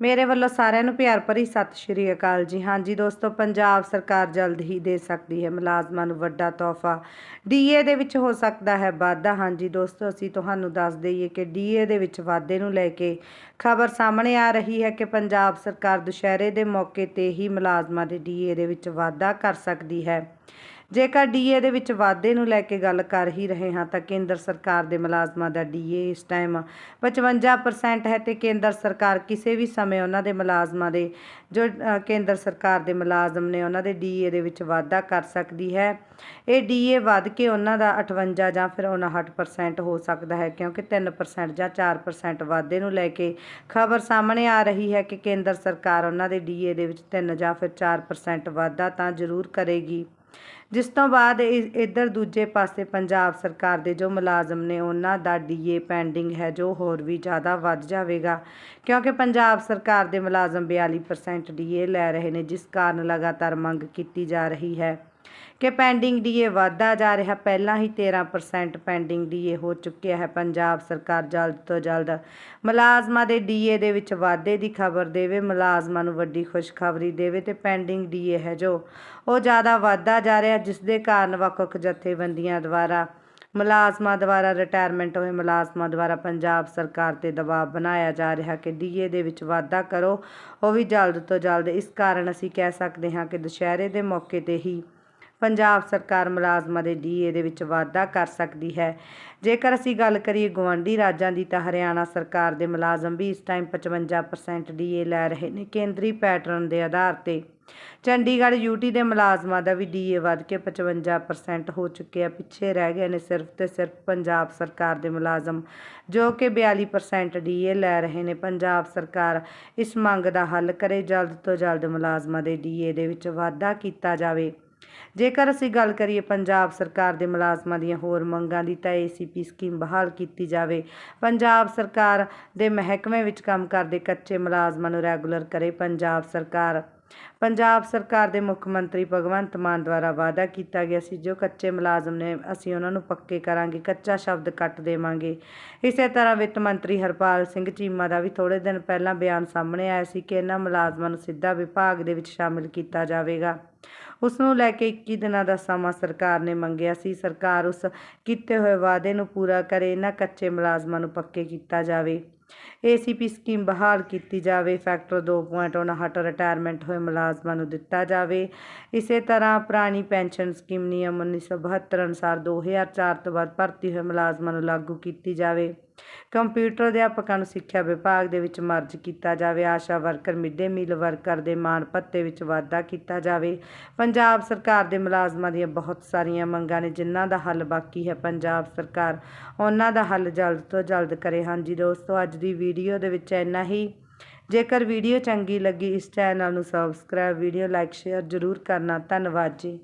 ਮੇਰੇ ਵੱਲੋਂ ਸਾਰਿਆਂ ਨੂੰ ਪਿਆਰ ਭਰੀ ਸਤਿ ਸ਼੍ਰੀ ਅਕਾਲ ਜੀ। ਹਾਂਜੀ ਦੋਸਤੋ, ਪੰਜਾਬ ਸਰਕਾਰ ਜਲਦ ਹੀ ਦੇ ਸਕਦੀ ਹੈ ਮੁਲਾਜ਼ਮਾਂ ਨੂੰ ਵੱਡਾ ਤੋਹਫਾ। ਡੀਏ ਦੇ ਵਿੱਚ ਹੋ ਸਕਦਾ ਹੈ ਵਾਧਾ। ਹਾਂਜੀ ਦੋਸਤੋ, ਅਸੀਂ ਤੁਹਾਨੂੰ ਦੱਸ ਦਈਏ ਕਿ ਡੀਏ ਦੇ ਵਿੱਚ ਵਾਧੇ ਨੂੰ ਲੈ ਕੇ ਖਬਰ ਸਾਹਮਣੇ ਆ ਰਹੀ ਹੈ ਕਿ ਪੰਜਾਬ ਸਰਕਾਰ ਦੁਸ਼ਹਿਰੇ ਦੇ ਮੌਕੇ ਤੇ ਹੀ ਮੁਲਾਜ਼ਮਾਂ ਦੇ ਡੀਏ ਦੇ ਵਿੱਚ ਵਾਧਾ ਕਰ ਸਕਦੀ ਹੈ। ਜੇਕਰ ਡੀਏ ਦੇ ਵਿੱਚ ਵਾਧੇ ਨੂੰ ਲੈ ਕੇ ਗੱਲ ਕਰ ਹੀ ਰਹੇ ਹਾਂ, ਤਾਂ ਕੇਂਦਰ ਸਰਕਾਰ ਦੇ ਮੁਲਾਜ਼ਮਾਂ ਦਾ ਡੀਏ ਇਸ ਟਾਈਮ 55% ਹੈ ਤੇ ਕੇਂਦਰ ਸਰਕਾਰ ਕਿਸੇ ਵੀ ਸਮੇਂ ਉਹਨਾਂ ਦੇ ਮੁਲਾਜ਼ਮਾਂ ਦੇ, ਜੋ ਕੇਂਦਰ ਸਰਕਾਰ ਦੇ ਮੁਲਾਜ਼ਮ ਨੇ ਉਹਨਾਂ ਦੇ ਡੀਏ ਦੇ ਵਿੱਚ ਵਾਧਾ ਕਰ ਸਕਦੀ ਹੈ। ਇਹ ਡੀਏ ਵੱਧ ਕੇ ਉਹਨਾਂ ਦਾ 58 ਜਾਂ ਫਿਰ 59% ਹੋ ਸਕਦਾ ਹੈ, ਕਿਉਂਕਿ 3% ਜਾਂ 4% ਵਾਧੇ ਨੂੰ ਲੈ ਕੇ ਖਬਰ ਸਾਹਮਣੇ ਆ ਰਹੀ ਹੈ ਕਿ ਕੇਂਦਰ ਸਰਕਾਰ ਉਹਨਾਂ ਦੇ ਡੀਏ ਦੇ ਵਿੱਚ 3 ਜਾਂ ਫਿਰ 4% ਵਾਧਾ ਤਾਂ ਜ਼ਰੂਰ ਕਰੇਗੀ। ਜਿਸ ਤੋਂ ਬਾਅਦ ਇ- ਇੱਧਰ ਦੂਜੇ ਪਾਸੇ ਪੰਜਾਬ ਸਰਕਾਰ ਦੇ ਜੋ ਮੁਲਾਜ਼ਮ ਨੇ, ਉਹਨਾਂ ਦਾ ਡੀਏ ਪੈਂਡਿੰਗ ਹੈ, ਜੋ ਹੋਰ ਵੀ ਜ਼ਿਆਦਾ ਵੱਧ ਜਾਵੇਗਾ। ਕਿਉਂਕਿ ਪੰਜਾਬ ਸਰਕਾਰ ਦੇ ਮੁਲਾਜ਼ਮ 42% ਡੀਏ ਲੈ ਰਹੇ ਨੇ, ਜਿਸ ਕਾਰਨ ਲਗਾਤਾਰ ਮੰਗ ਕੀਤੀ ਜਾ ਰਹੀ ਹੈ। ਕਿ ਪੈਂਡਿੰਗ ਡੀਏ ਵਾਧਾ ਜਾ ਰਿਹਾ, ਪਹਿਲਾਂ ਹੀ 13% ਪੈਂਡਿੰਗ ਡੀਏ ਹੋ ਚੁੱਕਿਆ ਹੈ। ਪੰਜਾਬ ਸਰਕਾਰ ਜਲਦ ਤੋਂ ਜਲਦ ਮੁਲਾਜ਼ਮਾਂ ਦੇ ਡੀਏ ਦੇ ਵਿੱਚ ਵਾਧੇ ਦੀ ਖਬਰ ਦੇਵੇ, ਮੁਲਾਜ਼ਮਾਂ ਨੂੰ ਵੱਡੀ ਖੁਸ਼ਖਬਰੀ ਦੇਵੇ ਤੇ ਪੈਂਡਿੰਗ ਡੀਏ ਹੈ ਜੋ ਉਹ ਜ਼ਿਆਦਾ ਵਧਦਾ ਜਾ ਰਿਹਾ, ਜਿਸ ਦੇ ਕਾਰਨ ਵੱਖ-ਵੱਖ ਜਥੇਬੰਦੀਆਂ ਦੁਆਰਾ ਮੁਲਾਜ਼ਮਾਂ ਦੁਆਰਾ ਰਿਟਾਇਰਮੈਂਟ ਹੋਏ ਮੁਲਾਜ਼ਮਾਂ ਦੁਆਰਾ ਪੰਜਾਬ ਸਰਕਾਰ ਤੇ ਦਬਾਅ ਬਣਾਇਆ ਜਾ ਰਿਹਾ ਕਿ ਡੀਏ ਦੇ ਵਿੱਚ ਵਾਧਾ ਕਰੋ, ਉਹ ਵੀ ਜਲਦ ਤੋਂ ਜਲਦ। ਇਸ ਕਾਰਨ ਅਸੀਂ ਕਹਿ ਸਕਦੇ ਹਾਂ ਕਿ ਦੁਸ਼ਹਿਰੇ ਦੇ ਮੌਕੇ ਤੇ ਹੀ ਪੰਜਾਬ ਸਰਕਾਰ ਮੁਲਾਜ਼ਮਾਂ ਦੇ ਡੀਏ ਦੇ ਵਿੱਚ ਵਾਧਾ ਕਰ ਸਕਦੀ ਹੈ। ਜੇਕਰ ਅਸੀਂ ਗੱਲ ਕਰੀਏ ਗਵਾਂਢੀ ਰਾਜਾਂ ਦੀ, ਤਾਂ ਹਰਿਆਣਾ ਸਰਕਾਰ ਦੇ ਮੁਲਾਜ਼ਮ ਵੀ ਇਸ ਟਾਈਮ 55% ਡੀਏ ਲੈ ਰਹੇ ਨੇ। ਕੇਂਦਰੀ ਪੈਟਰਨ ਦੇ ਆਧਾਰ ਤੇ ਚੰਡੀਗੜ੍ਹ ਯੂਟੀ ਦੇ ਮੁਲਾਜ਼ਮਾਂ ਦਾ ਵੀ ਡੀਏ ਵੱਧ ਕੇ 55% ਹੋ ਚੁੱਕਿਆ, ਪਿੱਛੇ ਰਹਿ ਗਏ ਨੇ ਸਿਰਫ ਤੇ ਸਿਰਫ ਪੰਜਾਬ ਸਰਕਾਰ ਦੇ ਮੁਲਾਜ਼ਮ, ਜੋ ਕਿ 42% ਡੀਏ ਲੈ ਰਹੇ ਨੇ। ਪੰਜਾਬ ਸਰਕਾਰ ਇਸ ਮੰਗ ਦਾ ਹੱਲ ਕਰੇ, ਜਲਦ ਤੋਂ ਜਲਦ ਮੁਲਾਜ਼ਮਾਂ ਦੇ ਡੀਏ ਦੇ ਵਿੱਚ ਵਾਧਾ ਕੀਤਾ ਜਾਵੇ। ਜੇਕਰ ਅਸੀਂ ਗੱਲ ਕਰੀਏ ਪੰਜਾਬ ਸਰਕਾਰ ਦੇ ਮੁਲਾਜ਼ਮਾਂ ਦੀਆਂ ਹੋਰ ਮੰਗਾਂ ਦੀ, ਤਾਂ ਏਸੀਪੀ ਸਕੀਮ ਬਹਾਲ ਕੀਤੀ ਜਾਵੇ। ਪੰਜਾਬ ਸਰਕਾਰ ਦੇ ਮਹਿਕਮੇ ਵਿੱਚ ਕੰਮ ਕਰਦੇ ਕੱਚੇ ਮੁਲਾਜ਼ਮਾਂ ਨੂੰ ਰੈਗੂਲਰ ਕਰੇ ਪੰਜਾਬ ਸਰਕਾਰ। ਪੰਜਾਬ ਸਰਕਾਰ ਦੇ ਮੁੱਖ ਮੰਤਰੀ ਭਗਵੰਤ ਮਾਨ ਦੁਆਰਾ ਵਾਅਦਾ ਕੀਤਾ ਗਿਆ ਸੀ, ਜੋ ਕੱਚੇ ਮੁਲਾਜ਼ਮ ਨੇ ਅਸੀਂ ਉਹਨਾਂ ਨੂੰ ਪੱਕੇ ਕਰਾਂਗੇ, ਕੱਚਾ ਸ਼ਬਦ ਕੱਟ ਦੇਵਾਂਗੇ। ਇਸੇ ਤਰ੍ਹਾਂ ਵਿੱਤ ਮੰਤਰੀ ਹਰਪਾਲ ਸਿੰਘ ਚੀਮਾ ਦਾ ਵੀ ਥੋੜੇ ਦਿਨ ਪਹਿਲਾਂ ਬਿਆਨ ਸਾਹਮਣੇ ਆਇਆ ਸੀ ਕਿ ਇਹਨਾਂ ਮੁਲਾਜ਼ਮਾਂ ਨੂੰ ਸਿੱਧਾ ਵਿਭਾਗ ਦੇ ਵਿੱਚ ਸ਼ਾਮਿਲ ਕੀਤਾ ਜਾਵੇਗਾ। ਉਸ ਨੂੰ ਲੈ ਕੇ 21 ਦਿਨਾਂ ਦਾ ਸਮਾਂ ਸਰਕਾਰ ਨੇ ਮੰਗਿਆ ਸੀ। ਸਰਕਾਰ ਉਸ ਕੀਤੇ ਹੋਏ ਵਾਅਦੇ ਨੂੰ ਪੂਰਾ ਕਰੇ, ਇਹਨਾਂ ਕੱਚੇ ਮੁਲਾਜ਼ਮਾਂ ਨੂੰ ਪੱਕੇ ਕੀਤਾ ਜਾਵੇ। ਏਸੀਪੀ ਸਕੀਮ ਬਹਾਲ ਕੀਤੀ ਜਾਵੇ ਫੈਕਟਰ 2.59 ਰਿਟਾਇਰਮੈਂਟ ਹੋਏ ਮੁਲਾਜ਼ਮਾਂ ਨੂੰ ਦਿੱਤਾ ਜਾਵੇ। ਇਸੇ ਤਰ੍ਹਾਂ ਪੁਰਾਣੀ ਪੈਨਸ਼ਨ ਸਕੀਮ ਨਿਯਮ 1972 ਅਨੁਸਾਰ 2004 ਤੋਂ ਬਾਅਦ ਭਰਤੀ ਹੋਏ ਮੁਲਾਜ਼ਮਾਂ ਨੂੰ ਲਾਗੂ ਕੀਤੀ ਜਾਵੇ। ਕੰਪਿਊਟਰ ਅਧਿਆਪਕਾਂ ਨੂੰ ਸਿੱਖਿਆ ਵਿਭਾਗ ਦੇ ਵਿੱਚ ਮਰਜ ਕੀਤਾ ਜਾਵੇ। ASHA worker midday meal worker ਦੇ ਮਾਣ ਭੱਤੇ ਵਿੱਚ ਵਾਧਾ ਕੀਤਾ ਜਾਵੇ। ਪੰਜਾਬ ਸਰਕਾਰ ਦੇ ਮੁਲਾਜ਼ਮਾਂ ਦੀਆਂ ਬਹੁਤ ਸਾਰੀਆਂ ਮੰਗਾਂ ਨੇ, ਜਿਨ੍ਹਾਂ ਦਾ ਹੱਲ ਬਾਕੀ ਹੈ। ਪੰਜਾਬ ਸਰਕਾਰ ਉਹਨਾਂ ਦਾ ਹੱਲ ਜਲਦ ਤੋਂ ਜਲਦ ਕਰੇ। ਹਾਂਜੀ ਦੋਸਤੋ, ਅੱਜ ਦੀ ਵੀਡੀਓ ਦੇ ਵਿੱਚ ਇੰਨਾ ਹੀ। ਜੇਕਰ ਵੀਡੀਓ ਚੰਗੀ ਲੱਗੀ, ਇਸ ਚੈਨਲ ਨੂੰ ਸਬਸਕ੍ਰਾਈਬ ਵੀਡੀਓ ਲਾਈਕ ਸ਼ੇਅਰ ਜ਼ਰੂਰ ਕਰਨਾ। ਧੰਨਵਾਦ ਜੀ।